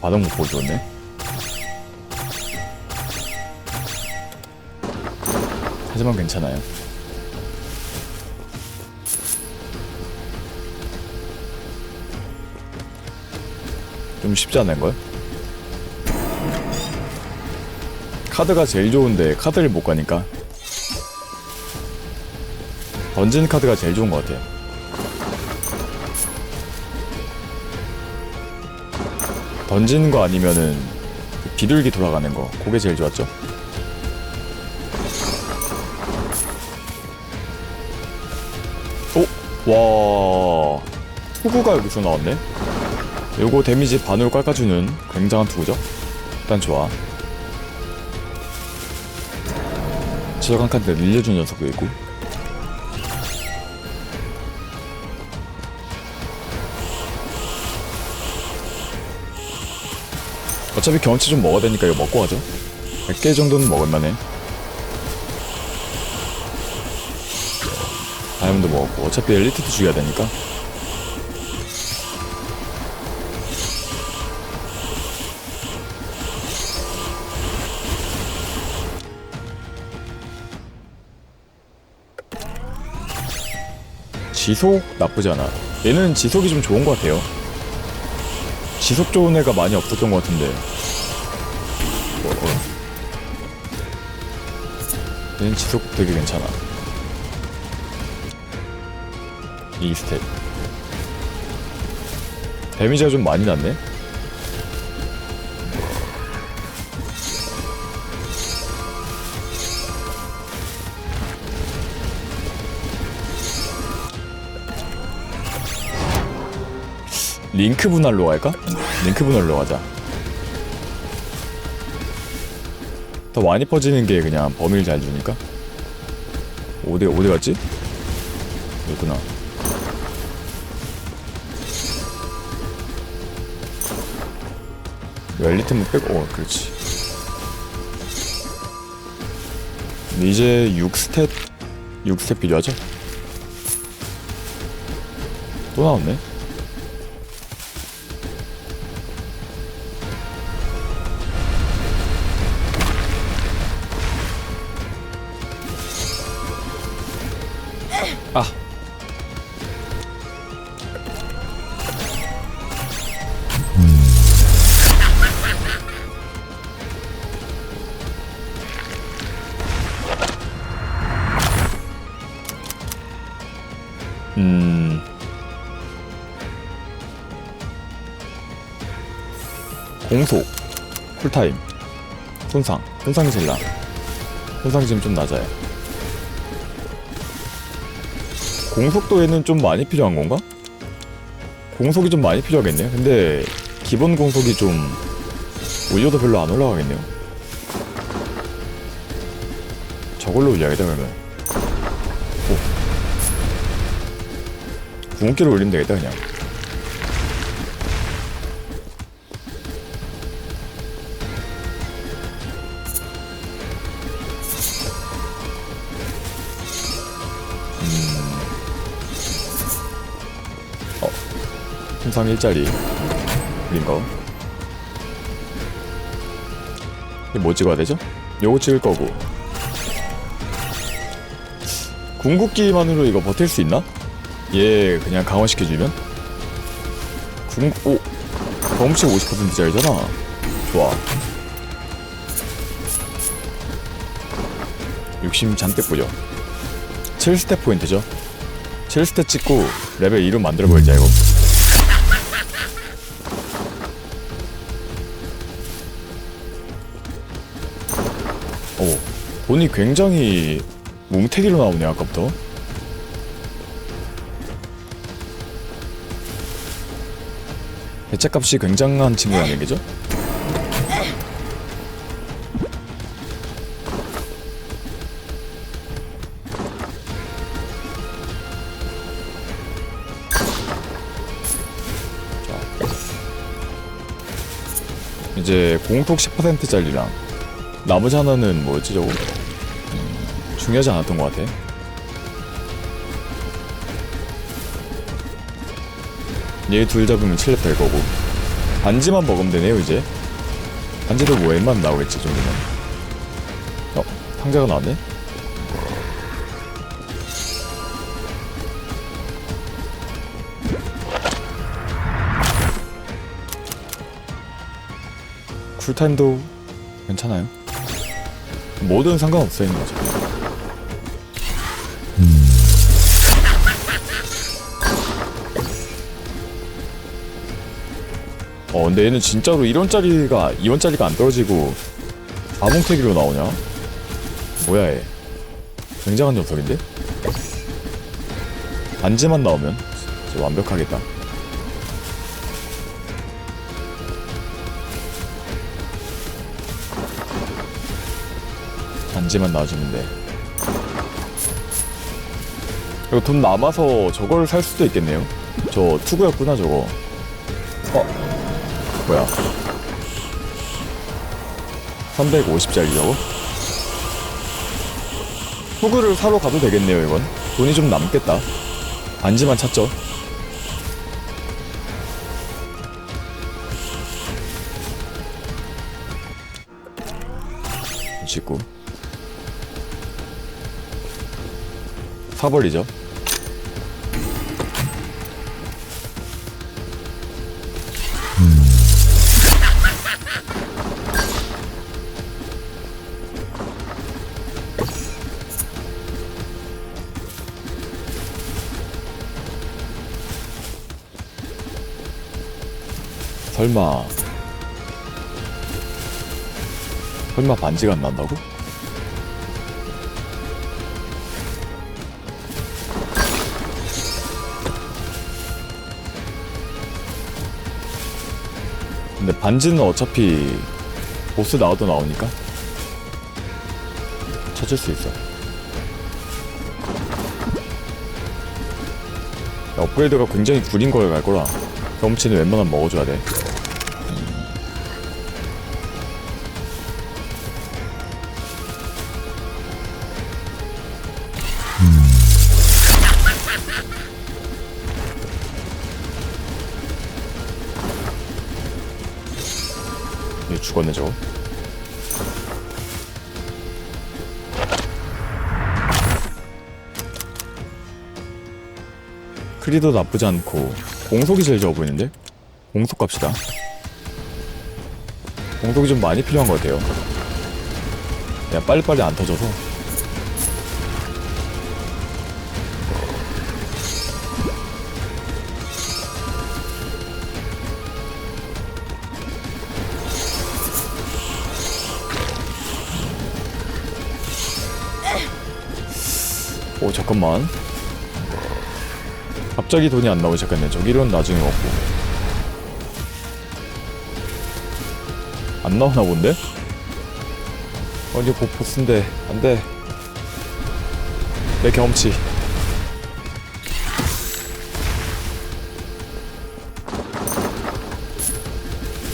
반응 못 보기 좋네. 하지만 괜찮아요. 좀 쉽지 않은걸? 카드가 제일 좋은데 카드를 못 가니까 던진 카드가 제일 좋은 것 같아요. 던지는 거 아니면은 그 비둘기 돌아가는 거 그게 제일 좋았죠. 오, 와, 투구가 여기서 나왔네. 요거 데미지 반으로 깎아주는 굉장한 투구죠. 일단 좋아. 지적 한 칸드 밀려주는 녀석도 있고. 어차피 경험치 좀 먹어야 되니까 이거 먹고 가죠. 100개 정도는 먹을만해. 다이아몬드 먹었고 어차피 엘리트도 죽여야 되니까 지속 나쁘지 않아 얘는 지속이 좀 좋은 것 같아요 지속 좋은 애가 많이 없었던 것 같은데 뭐, 어. 얘는 지속 되게 괜찮아 이 스탯 데미지가 좀 많이 났네 링크 분할로 갈까? 링크 분할로 가자. 더 많이 퍼지는 게 그냥 범위를 잘 주니까? 어디 어디 갔지? 여기구나. 엘리트만 빼고 어 그렇지. 이제 6스탯 6스탯 필요하죠? 또 나왔네 아 음. 공속, 쿨타임, 손상, 손상이 제일 나. 손상이 지금 좀 낮아요. 공속도에는 좀 많이 필요한 건가? 공속이 좀 많이 필요하겠네요. 근데 기본 공속이 좀 올려도 별로 안 올라가겠네요. 저걸로 올려야겠다 그러면. 구멍기를 올리면 되겠다 그냥 항상 일자리. 그린 거뭐 찍어야 되죠? 요거 찍을 거고. 궁극기만으로 이거 버틸 수 있나? 얘 그냥 강화시켜주면? 궁.. 오! 경험치 50%짜리잖아. 좋아. 욕심 잔뜩 부려. 7스텝 포인트죠? 7스텝 찍고 레벨 2로 만들어버리자 이거 돈이 굉장히 뭉태기로 나오네 아까부터 배째값이 굉장한 친구라는 얘기죠? 자. 이제 공톡 10%짜리랑 나머지 하나는 뭐였지 저거? 음, 중요하지 않았던 것 같아. 얘 둘 잡으면 7렙 될 거고. 반지만 먹으면 되네요 이제. 반지도 뭐 웬만 나오겠지 이 정도면 어 상자가 나왔네? 쿨타임도 괜찮아요? 뭐든 상관없어요 거죠 어 근데 얘는 진짜로 1원짜리가 2원짜리가 안 떨어지고 아몽태기로 나오냐? 뭐야 얘? 굉장한 녀석인데? 반지만 나오면 진짜 완벽하겠다. 반지만 돼 이거 돈 남아서 저걸 살 수도 있겠네요. 저 투구였구나 저거. 어 뭐야 350짜리 저거? 후그를 사러 가도 되겠네요 이건. 돈이 좀 남겠다. 반지만 찾죠. 짓고. 사버리죠 설마 설마 반지가 안 난다고? 근데 반지는 어차피 보스 나와도 나오니까 찾을 수 있어. 야, 업그레이드가 굉장히 구린 걸 갈 거라. 경험치는 웬만하면 먹어줘야 돼 죽었네 크리도 나쁘지 않고 공속이 제일 좋아 보이는데? 공속 갑시다. 공속이 좀 많이 필요한 것 같아요. 그냥 빨리빨리 안 터져서 잠깐만. 갑자기 돈이 안 나오기 시작했네. 저기는 나중에 먹고. 안 나오나 본데? 어 이게 보- 보스인데. 안돼. 내 경험치.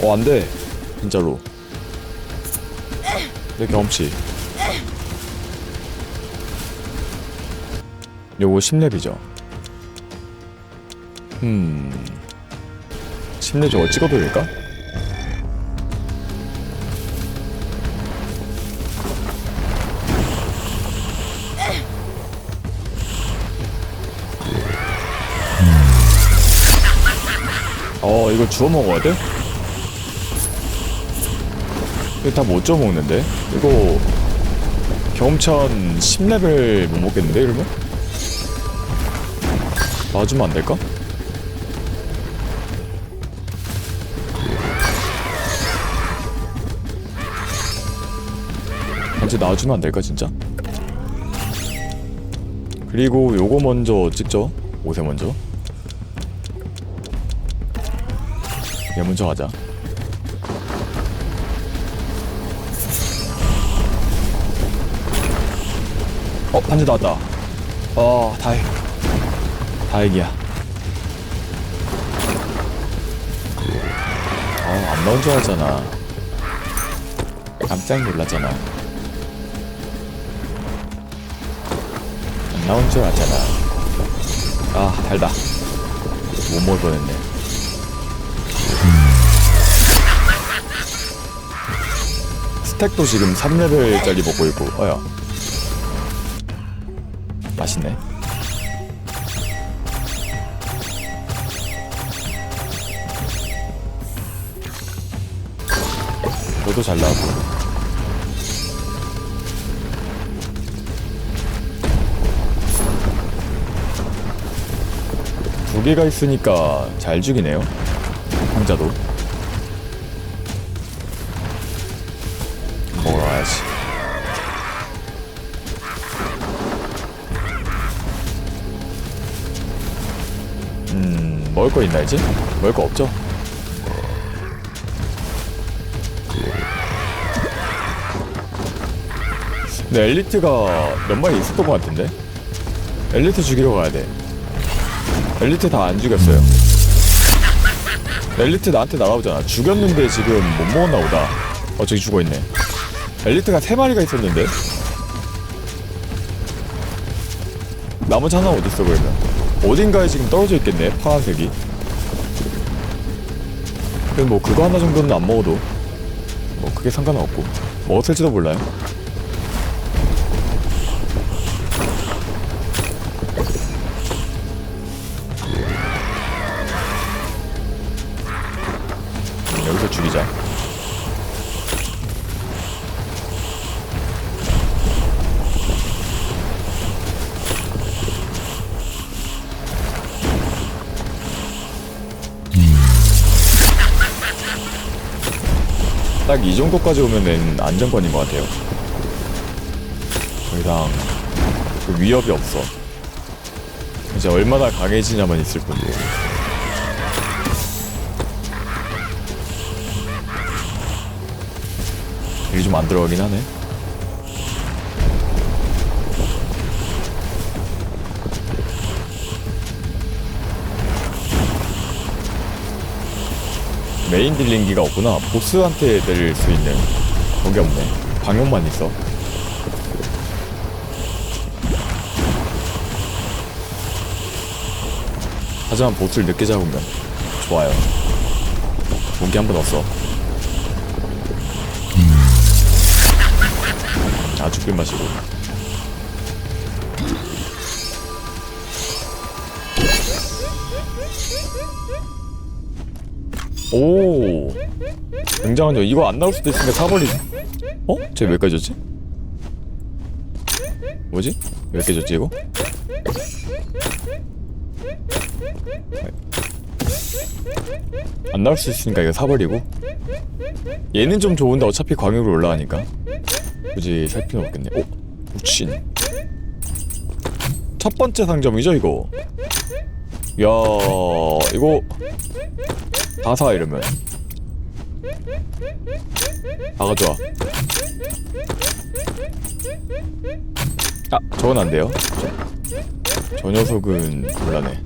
어 안돼. 진짜로. 내 경험치 요거 10렙이죠 음 10렙 저거 찍어도 될까? 어 이거 주워 먹어야 돼? 이거 다못 주워 먹는데? 이거 경험천 10레벨 못 먹겠는데 이러면? 놔주면 안 될까? 이제 놔주면 안 될까 진짜? 그리고 요거 먼저 찍죠? 옷에 먼저? 얘 먼저 가자. 어 반지 나왔다. 어 다행 다행이야. 아안 나온 줄 알잖아. 깜짝 놀랐잖아. 안 나온 줄 알잖아. 아 달다. 못 먹을 뻔했네. 스택도 지금 3레벨짜리 먹고 있고 어야 맛있네. 너도 잘 나왔고 두 개가 있으니까 잘 죽이네요 상자도 먹으러 가야지 음 먹을 거 있나 이제? 먹을 거 없죠? 근데 엘리트가 몇 마리 있었던 것 같은데? 엘리트 죽이러 가야 돼. 엘리트 다 안 죽였어요. 엘리트 나한테 날아오잖아. 죽였는데 지금 못 먹었나 보다. 어 저기 죽어 있네. 엘리트가 세 마리가 있었는데? 나머지 하나 어딨어 그러면? 어딘가에 지금 떨어져 있겠네 파란색이. 근데 뭐 그거 하나 정도는 안 먹어도 뭐 크게 상관은 없고. 먹었을지도 몰라요 딱 이 정도까지 오면은 안정권인 것 같아요. 더 이상 그 위협이 없어. 이제 얼마나 강해지냐만 있을 뿐이에요. 일이 좀 안 들어가긴 하네. 메인 딜링기가 없구나. 보스한테 내릴 수 있는 거기 없네. 방역만 있어. 하지만 보스를 늦게 잡으면 좋아요. 무기 한번 없어. 아주 꿀맛이고. 오 굉장한요 이거 안 나올 수도 있으니까 사버리 어? 쟤 왜 깨졌지? 뭐지? 왜 깨졌지 이거? 안 나올 수 있으니까 이거 사버리고 얘는 좀 좋은데 어차피 광역으로 올라가니까 굳이 살 필요는 없겠네 오? 우친 첫 번째 상점이죠 이거 야 이거 다사 이러면. 다 가져와 아 저건 안 돼요. 저, 저 녀석은 곤란해.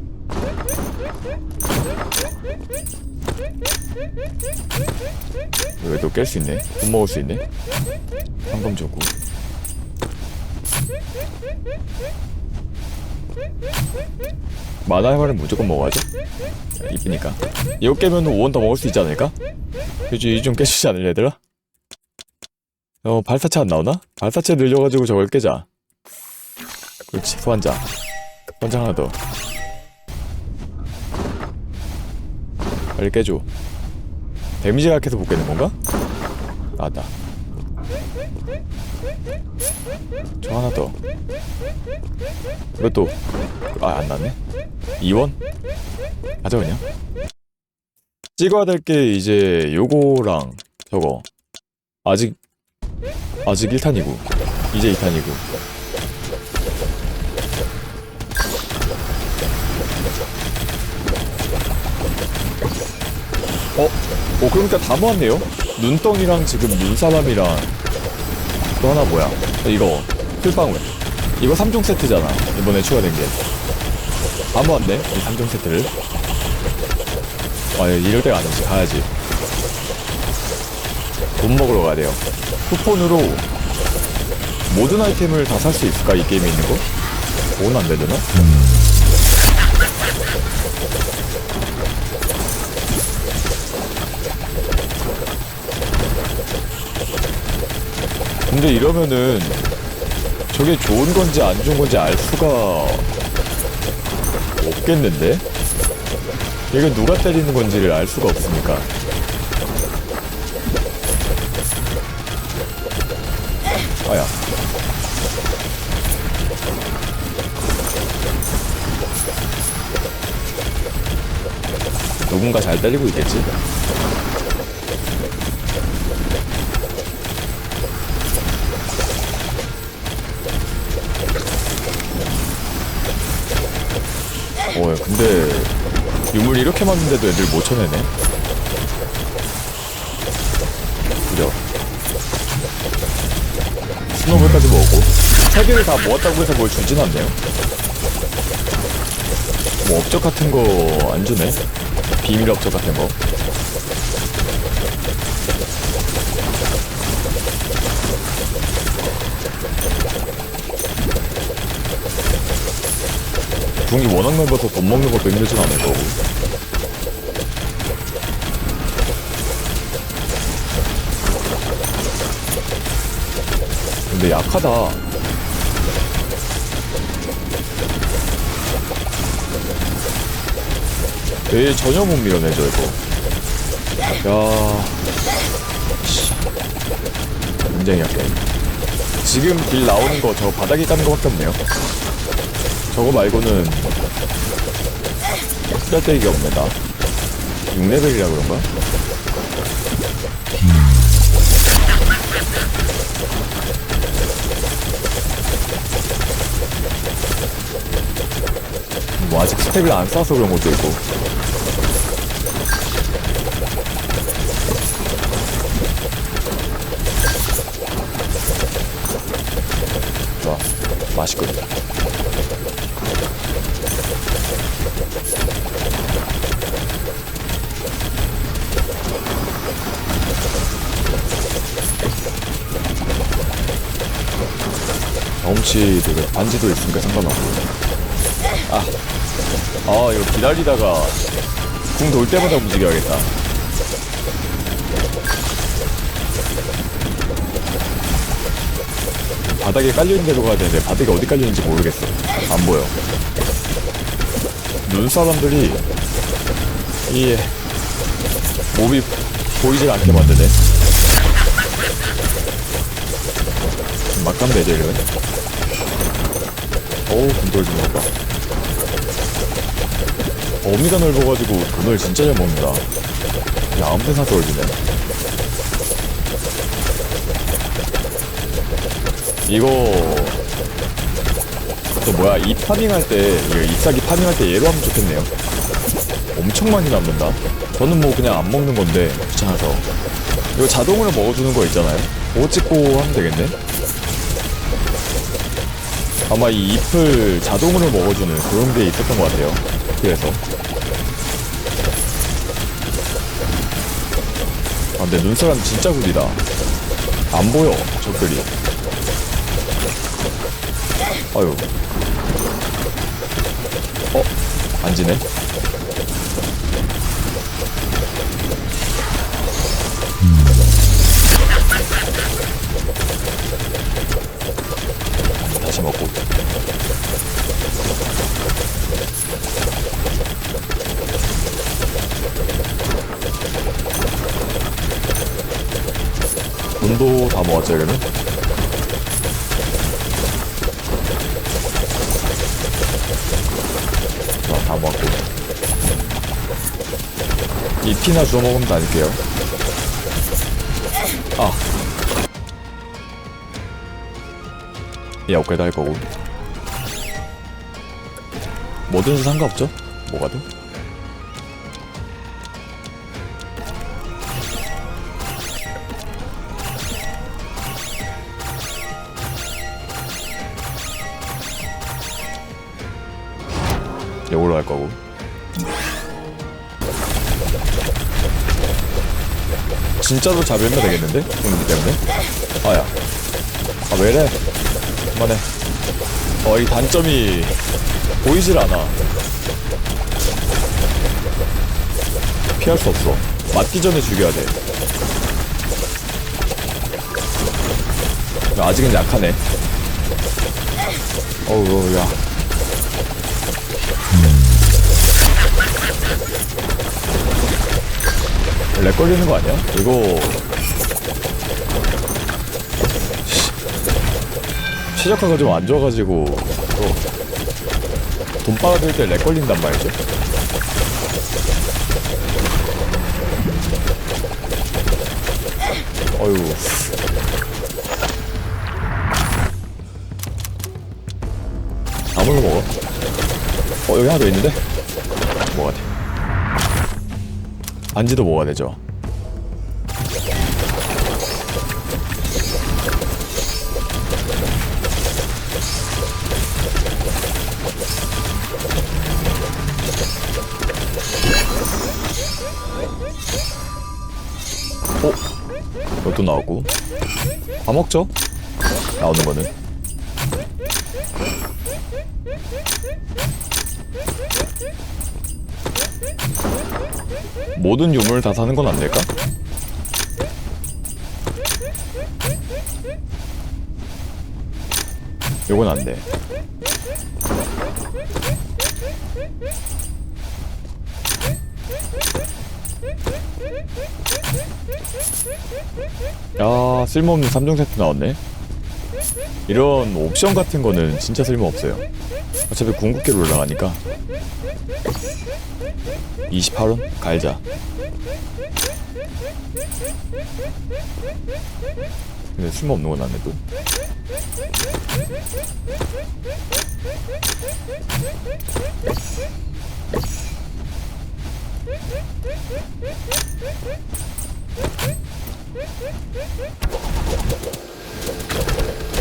여기도 깰 수 있네. 못 먹을 수 있네. 황금 주고 마나의 말은 무조건 먹어야죠 이쁘니까 이거 깨면 5원 더 먹을 수 있지 않을까? 그치 이좀 깨주지 않을 얘들아? 어 발사체 안 나오나? 발사체 늘려가지고 저걸 깨자 그렇지 소환장 소환장 하나 더 빨리 깨줘 데미지가 약해서 못 깨는 건가? 나왔다 저 하나 더. 이것도 아안 나네? 2원? 가자 그냥. 찍어야 될 게 이제 요거랑 저거. 아직 아직 1탄이고. 이제 2탄이고. 어? 어 그러니까 다 모았네요? 눈덩이랑 지금 눈사람이랑 또 하나 뭐야? 어, 이거 풀방울. 이거 3종 세트잖아 이번에 추가된 게다 모았네 이 3종 세트를? 아 이럴 때가 아니지. 가야지. 돈 먹으러 가야 돼요. 쿠폰으로 모든 아이템을 다 살 수 있을까? 이 게임에 있는 거? 돈안 되려나? 근데 이러면은 저게 좋은 건지 안 좋은 건지 알 수가 없겠는데? 이거 누가 때리는 건지를 알 수가 없으니까. 아야. 누군가 잘 때리고 있겠지? 이렇게 많은데도 애들 못 쳐내네. 그죠? 스노볼까지 먹고 세 개를 다 모았다고 해서 뭘 주진 않네요. 뭐 업적 같은 거 안 주네. 비밀 업적 같은 거. 궁이 워낙 넓어서 돈 먹는 것도 힘들진 않을 거고. 근데 약하다. 왜 전혀 못 밀어내죠, 이거. 야. 씨. 굉장히 약해. 지금 길 나오는 거 저 바닥에 까는 거밖에 없네요. 저거 말고는 쓸데기 없네 나 6레벨이라 그런가? 뭐 아직 스택을 안 쌓아서 그런 것도 있고. 좋아. 맛있거든. 경험치도 그 반지도 있으니까 상관없고. 아, 아 이거 기다리다가 궁 돌 때마다 움직여야겠다. 바닥에 깔려있는 데로 가야 되는데 바닥에 어디 깔려있는지 모르겠어. 안 보여. 눈사람들이 이 몸이 보이질 않게 만드네. 막간 배제를 어우 군돌 좀 먹어봐 어미가 넓어가지고 돈을 진짜 잘 먹는다. 야 아무 데나 떨어지네. 이거 또 뭐야 이 파밍할 때 이거 잎사귀 파밍할 때 얘로 하면 좋겠네요. 엄청 많이 남는다. 저는 뭐 그냥 안 먹는 건데 귀찮아서. 이거 자동으로 먹어주는 거 있잖아요. 그거 찍고 하면 되겠네. 아마 이 잎을 자동으로 먹어주는 그런 게 있었던 것 같아요. 그래서. 아, 근데 눈사람 진짜 구리다. 안 보여, 적들이. 아유. 어? 안 지네? 돈도 다 모았죠, 이러면? 자, 다 모았고. 잎이나 주워 먹으면 다닐게요. 아. 이 업그레이드 할 거고. 뭐든지 상관없죠? 뭐가도? 진짜로 잡으면 되겠는데? 공기 때문에? 아야. 아, 왜래? 그만해. 어, 이 단점이 보이질 않아. 피할 수 없어. 맞기 전에 죽여야 돼. 아직은 약하네. 어우, 야. 렉 걸리는 거 아니야? 이거. 시- 최저가가 좀 안 좋아가지고, 또, 돈 빨아들 때 렉 걸린단 말이죠. 어휴. 아무나 먹어. 어, 여기 하나 더 있는데? 반지도 먹어야 되죠. 어? 이것도 나오고. 다 먹죠? 나오는 거는. 모든 유물을 다 사는 건 안 될까? 요건 안 돼. 야, 쓸모없는 3종 세트 나왔네. 이런 옵션 같은 거는 진짜 쓸모없어요. 어차피 궁극기로 올라가니까. 28원? 갈자. 근데 쓸모없는 건 안 해, 또.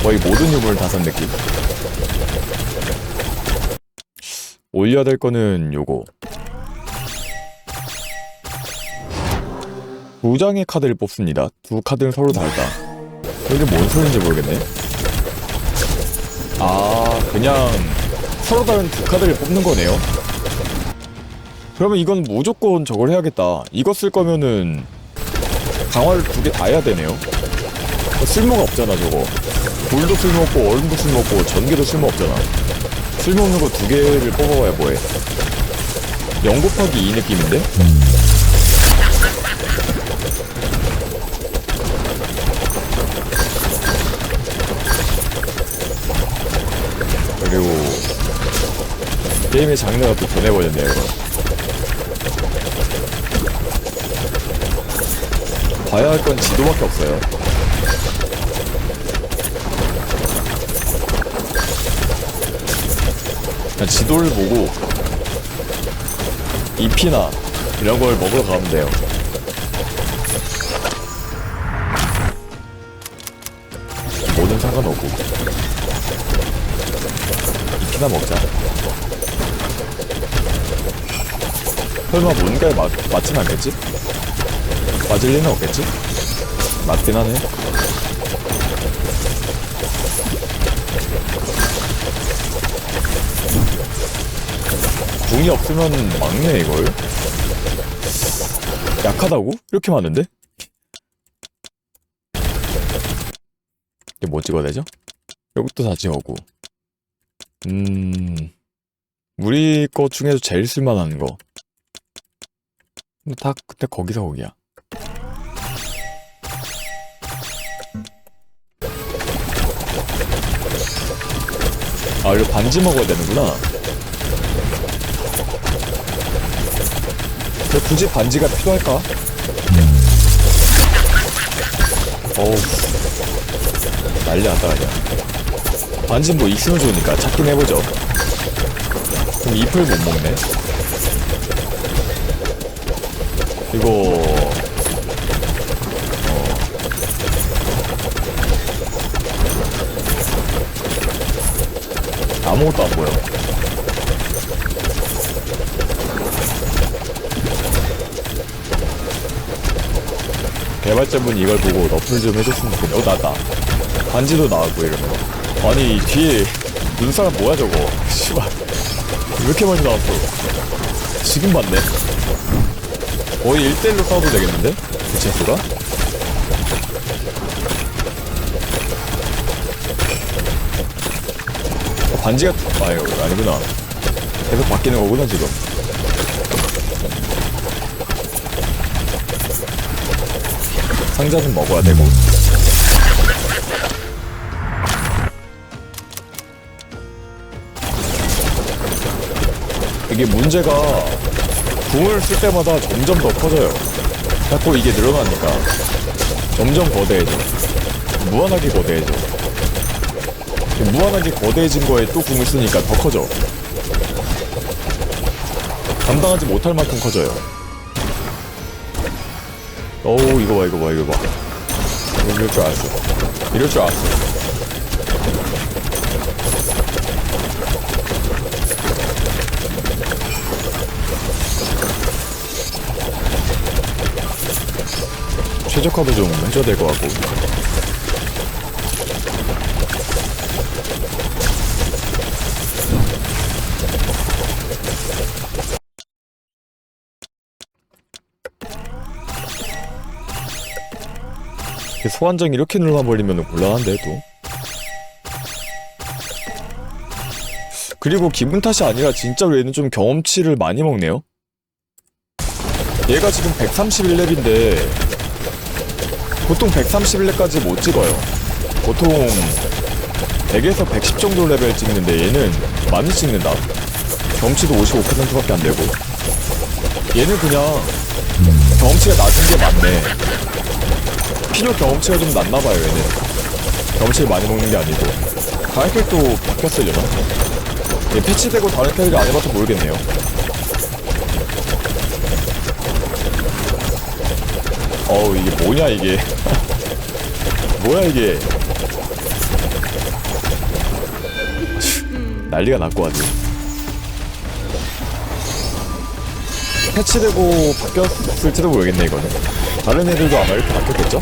거의 모든 유물을 다산 느낌. 올려야 될 거는 요거. 두 장의 카드를 뽑습니다. 두 카드는 서로 다르다. 이게 뭔 소리인지 모르겠네. 아, 그냥 서로 다른 두 카드를 뽑는 거네요. 그러면 이건 무조건 저걸 해야겠다. 이거 쓸 거면은 강화를 두 개 다 해야 되네요. 어, 쓸모가 없잖아, 저거. 돌도 쓸모없고, 얼음도 쓸모없고, 전기도 쓸모없잖아. 쓸모없는 거 두 개를 뽑아봐야 뭐해. 0 곱하기 2 느낌인데? 그리고 게임의 장르가 또 변해버렸네요. 봐야 할 건 지도밖에 없어요. 그냥 지도를 보고 잎이나 이런 걸 먹으러 가면 돼요. 뭐든 상관없고 잎이나 먹자 설마 뭔가에 맞, 맞진 않겠지? 맞을 리는 없겠지? 맞긴 하네 궁이 없으면 막네 이걸 약하다고? 이렇게 많은데? 이게 뭐 찍어야 되죠? 여기도 다 찍어오고 음... 우리 거 중에서 제일 쓸만한 거. 근데 다 그때 거기서 거기야. 아 이거 반지 먹어야 되는구나. 근데 굳이 반지가 필요할까? 어우. 난리 났다 그냥 반지 뭐 있으면 좋으니까 찾긴 해보죠. 그럼 잎을 못 먹네. 이거 어. 아무것도 안 보여. 개발자분이 이걸 보고 너플 좀 해줬으면 좋겠네. 어 나왔다. 반지도 나왔고 이러면 아니 뒤에 눈사람 뭐야 저거? 씨발. 왜 이렇게 많이 나왔어? 지금 봤네. 거의 1대1로 싸워도 되겠는데? 부친수가? 반지가 아유 아니구나. 계속 바뀌는 거구나 지금. 상자 좀 먹어야 되고. 이게 문제가 궁을 쓸 때마다 점점 더 커져요. 자꾸 이게 늘어나니까. 점점 거대해져. 무한하게 거대해져. 무한하게 거대해진 거에 또 궁을 쓰니까 더 커져. 감당하지 못할 만큼 커져요. 어우 이거 봐 이거 봐 이거 봐. 이럴 줄 알았어. 이럴 줄 알았어 최적화도 좀될것 같고. 소환정 이렇게 눌러버리면 곤란한데 또. 그리고 기분 탓이 아니라 진짜로 얘는 좀 경험치를 많이 먹네요. 얘가 지금 131렙인데 보통 131렙까지 못 찍어요. 보통 100에서 110 정도 레벨 찍는데 얘는 많이 찍는다. 경험치도 55%밖에 안 되고. 얘는 그냥 경험치가 낮은 게 맞네. 필요 경험치가 좀 낮나봐요 얘는. 경험치를 많이 먹는 게 아니고. 캐릭도 바뀌었으려나? 얘 패치되고 다른 캐릭을 안 해봐서 모르겠네요 어우 이게 뭐냐 이게. 뭐야 이게. 난리가 났고 아주. 패치되고 바뀌었을지도 모르겠네 이거는. 다른 애들도 아마 이렇게 바뀌었겠죠?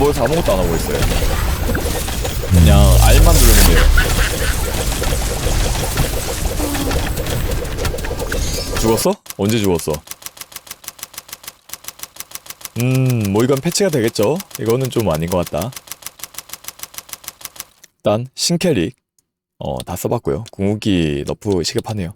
보여서 아무것도 안 하고 있어요. 그냥 R만 누르면 돼요. 죽었어? 언제 죽었어? 음, 뭐 이건 패치가 되겠죠? 이거는 좀 아닌 것 같다. 일단 신캐릭 어, 다 써봤고요. 궁극기 너프 시급하네요.